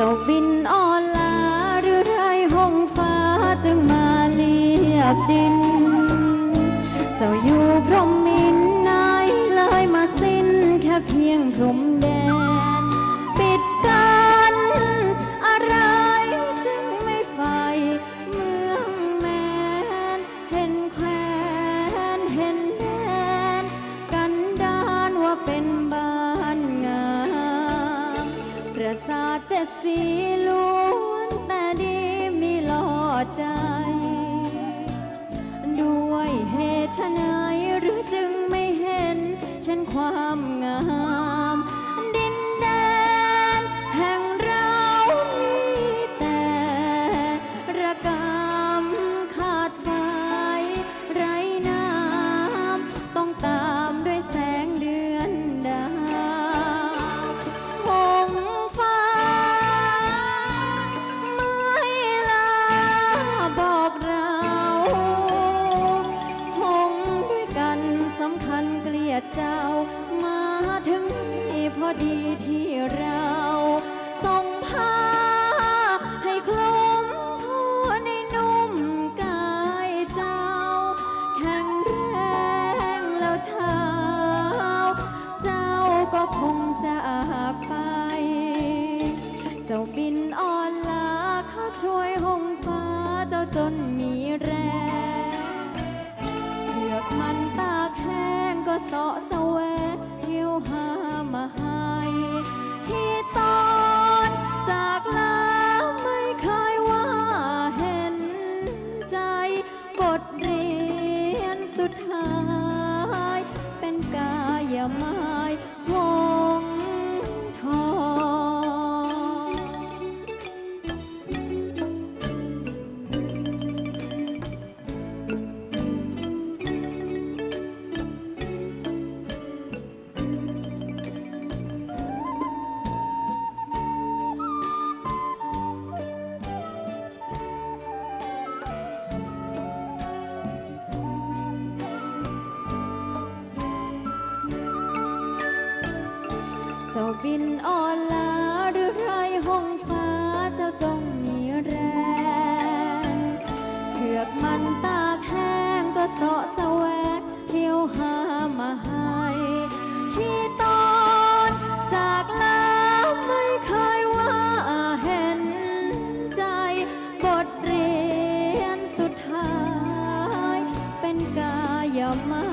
เจ้าบินอ่อนลาหรือไรห้องฟ้าจึงมาเลียบดิน เจ้าอยู่พรหมมินไหนเลยมาสิ้นแค่เพียงพรม เจ็ดสีล้วนแต่ดีมีหล่อใจ ด้วยเหตุไฉนหรือจึงไม่เห็นเช่นความงาม คัญเกลียดเจ้า มาถึงนี่พอดีที่เราส่งผ้าให้คลุมหัวในนุ่มกายเจ้า แข็งแรงแล้วเช้า เจ้าก็คงจากไป เจ้าบินอ่อนลาข้าช่วยหงฟ้าเจ้าจนมีแรง ทเรียนสุดท้าย เป็นกายมา จ้าบินอ่อนลาหรือไรห้องฟ้าเจ้าจงมีแรงเผือกมันตากแห้งก็เสาะแสวงเที่ยวหามาให้ที่ตอนจากลาไม่เคยว่าเห็นใจบทเรียนสุดท้าย เป็นกายไม้